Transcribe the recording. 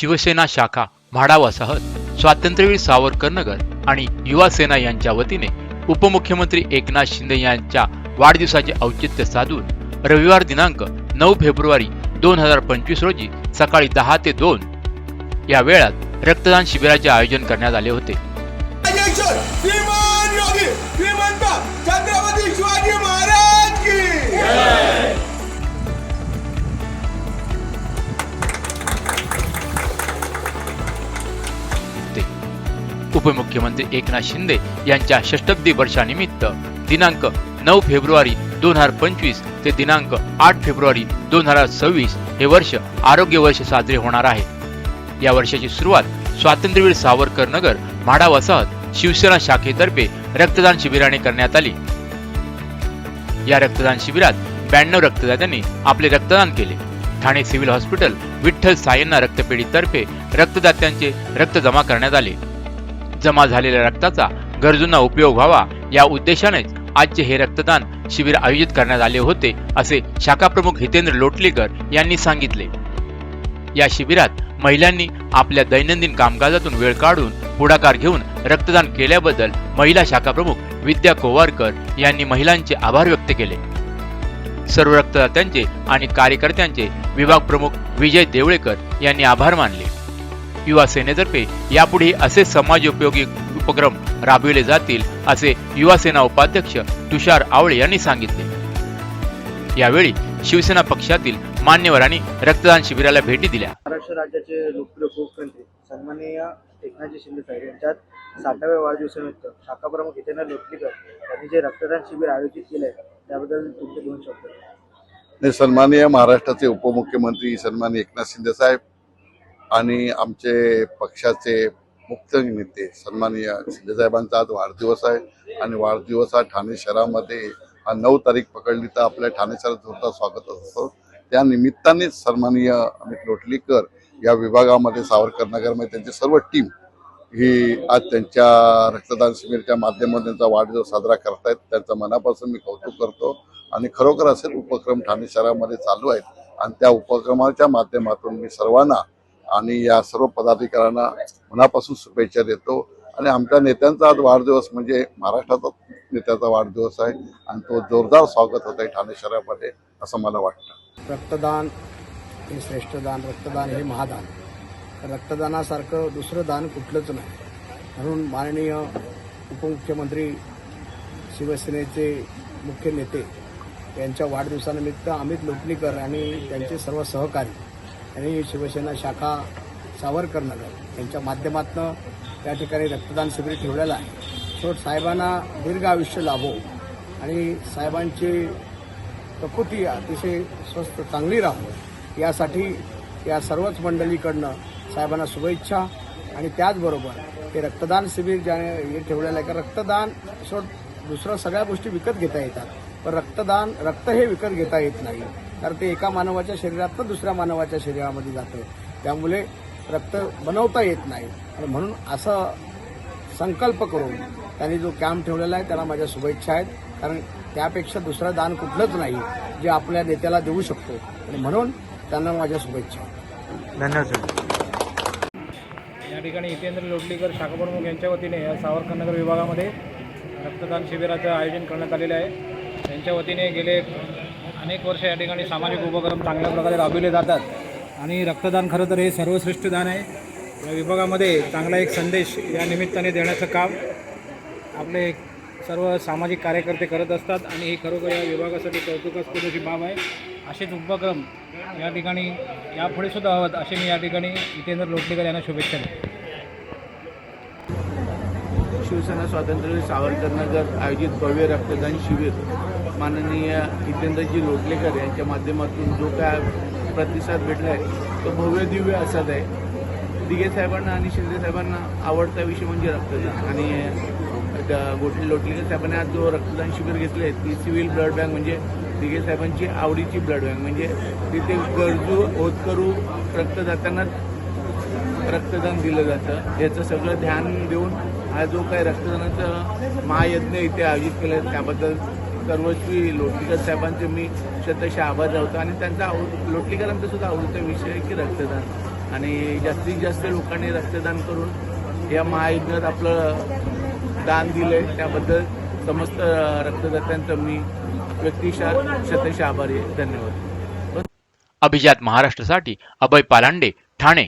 शिवसेना शाखा म्हाडा वसाहत स्वातंत्र्यवीर सावरकर नगर आणि युवा सेना यांच्या वतीने उपमुख्यमंत्री एकनाथ शिंदे यांच्या वाढदिवसाचे औचित्य साधून रविवार दिनांक नऊ फेब्रुवारी दोन हजार पंचवीस रोजी सकाळी दहा ते दोन या वेळात रक्तदान शिबिराचे आयोजन करण्यात आले होते. श्रीमान योगी श्रीमंत छत्रपती शिवाजी महाराज की उपमुख्यमंत्री एकनाथ शिंदे यांच्या षष्टब्दी वर्षानिमित्त दिनांक नऊ फेब्रुवारी दोन हजार पंचवीस ते दिनांक आठ फेब्रुवारी दोन हजार सव्वीस हे वर्ष आरोग्य वर्ष साजरे होणार आहे. या वर्षाची सुरुवात स्वातंत्र्यवीर सावरकर नगर म्हाडा वसाहत शिवसेना शाखेतर्फे रक्तदान शिबिराने करण्यात आली. या रक्तदान शिबिरात ब्याण्णव रक्तदात्यांनी आपले रक्तदान केले. ठाणे सिव्हिल हॉस्पिटल विठ्ठल सायन्ना रक्तपेढीतर्फे रक्तदात्यांचे रक्त जमा करण्यात आले. जमा झालेल्या रक्ताचा गरजूंना उपयोग व्हावा या उद्देशानेच आजचे हे रक्तदान शिबिर आयोजित करण्यात आले होते असे शाखा प्रमुख हितेंद्र लोटलीकर यांनी सांगितले. या शिबिरात महिलांनी आपल्या दैनंदिन कामकाजातून वेळ काढून पुढाकार घेऊन रक्तदान केल्याबद्दल महिला शाखा प्रमुख विद्या कोवारकर यांनी महिलांचे आभार व्यक्त केले. सर्व रक्तदात्यांचे आणि कार्यकर्त्यांचे विभाग प्रमुख विजय देवळेकर यांनी आभार मानले. युवा सेनेतर्फे यापुढे असे समाजोपयोगी उपक्रम राबविले जातील असे युवा सेना उपाध्यक्ष तुषार आवळे यांनी सांगितले. यावेळी शिवसेना पक्षातील मान्यवरांनी रक्तदान शिबिराला भेटी दिल्या. महाराष्ट्र राज्याचे लोकप्रिय उपमुख्यमंत्री सन्माननीय एकनाथजी शिंदे साहेब यांच्यात साठाव्या वाढदिवसानिमित्त शाखा प्रमुख हितेंद्र लोटलीकर यांनी जे रक्तदान शिबिर आयोजित केले आहे त्याबद्दल तुमचे दोन शब्द. सन्माननीय महाराष्ट्राचे उपमुख्यमंत्री सन्माननीय एकनाथ शिंदे साहेब आणि आमचे पक्षाचे मुख्य नेते सन्माननीय शिंदेसाहेबांचा आज वाढदिवस आहे. आणि वाढदिवस हा ठाणे शहरामध्ये हा नऊ तारीख पकडली तर आपल्या ठाणे शहरात जोरदार स्वागत असतो त्या निमित्तानेच सन्माननीय अमित लोटलीकर या विभागामध्ये सावरकर नगरमध्ये त्यांची सर्व टीम ही आज त्यांच्या रक्तदान शिबिरच्या माध्यमातून त्यांचा वाढदिवस साजरा करतायत. त्यांचं मनापासून मी कौतुक करतो. आणि खरोखर असेल उपक्रम ठाणे शहरामध्ये चालू आहेत. आणि त्या उपक्रमाच्या माध्यमातून मी सर्वांना आणि या सर्व पदाधिकाऱ्यांना मनापासून शुभेच्छा देतो. आणि आमच्या नेत्यांचा आज वाढदिवस म्हणजे महाराष्ट्राचा नेत्याचा वाढदिवस आहे आणि तो जोरदार स्वागत होत आहे ठाणे शहरामध्ये असं मला वाटतं. रक्तदान हे श्रेष्ठ दान रक्तदान हे महादान. रक्तदानासारखं दुसरं दान कुठलंच नाही. म्हणून माननीय उपमुख्यमंत्री शिवसेनेचे मुख्य नेते यांच्या वाढदिवसानिमित्त अमित लोटणीकर आणि त्यांचे सर्व सहकारी आणि शिवसेना शाखा सावरकर नगर यांच्या माध्यमातून त्या ठिकाणी रक्तदान शिबिर ठेवलेलं आहे. सो साहेबांना दीर्घ आयुष्य लाभो आणि साहेबांची प्रकृती अतिशय स्वस्थ चांगली राहो. यासाठी या सर्वच मंडळीकडनं साहेबांना शुभेच्छा आणि त्याचबरोबर हे रक्तदान शिबिर ज्या हे ठेवलेलं आहे का रक्तदान सो दुसरं सगळ्या गोष्टी विकत घेता येतात. पण रक्तदान रक्त हे विकत घेता येत नाही. कारण ते एका मानवाच्या शरीरातनं दुसऱ्या मानवाच्या शरीरामध्ये जातं त्यामुळे रक्त बनवता येत नाही. आणि म्हणून असं संकल्प करून त्यांनी जो कॅम्प ठेवलेला आहे त्याला माझ्या शुभेच्छा आहेत. कारण त्यापेक्षा दुसरं दान कुठलंच नाही जे आपल्या नेत्याला देऊ शकतो. आणि म्हणून त्यांना माझ्या शुभेच्छा. या ठिकाणी हितेंद्र लोटलीकर शाखाप्रमुख यांच्या वतीने या सावरकर नगर विभागामध्ये रक्तदान शिबिराचं आयोजन करण्यात आलेलं आहे. त्यांच्या वतीने गेले अनेक वर्ष या ठिकाणी सामाजिक उपक्रम चांगल्या प्रकारे राबविले जातात. आणि रक्तदान खरं तर हे सर्वश्रेष्ठ दान आहे. या विभागामध्ये चांगला एक संदेश या निमित्ताने देण्याचं काम आपले सर्व सामाजिक कार्यकर्ते करत असतात आणि ही खरोखर या विभागासाठी कौतुकास्पद अशी बाब आहे. असेच उपक्रम या ठिकाणी यापुढे सुद्धा हवत असे मी या ठिकाणी जितेंद्र लोटलेकर यांना शुभेच्छा देतो. शिवसेना स्वातंत्र्य सावरकर नगर आयोजित भव्य रक्तदान शिबिर. माननीय जितेंद्रजी लोटलेकर यांच्या माध्यमातून जो काय प्रतिसाद भेटला आहे तो भव्य दिव्य असाच आहे दिघे साहेबांना आणि शिंदे साहेबांना आवडता विषय म्हणजे रक्तदान. आणि गोठले लोटलेकर साहेबांनी आज जो रक्तदान शिबिर घेतले आहे ती सिव्हिल ब्लड बँक म्हणजे दिघे साहेबांची आवडीची ब्लड बँक. म्हणजे तिथे गरजू होतकरू रक्तदात्यांना रक्तदान दिलं जातं. याचं सगळं ध्यान देऊन हा जो काही रक्तदानाचा महायज्ञ इथे आयोजित केला त्याबद्दल सर्वस्वी लोटलीकर साहेबांचे मी शतशः आभार राहतो आणि त्यांचा आव लोटलीकरांचा सुद्धा आवडता विषय आहे की रक्तदान. आणि जास्तीत जास्त लोकांनी रक्तदान करून या महायज्ञात आपलं दान दिलंय. त्याबद्दल समस्त रक्तदात्यांचं मी व्यक्तिशा शतशः आभारी आहे. धन्यवाद. अभिजात महाराष्ट्रासाठी अभय पालांडे ठाणे.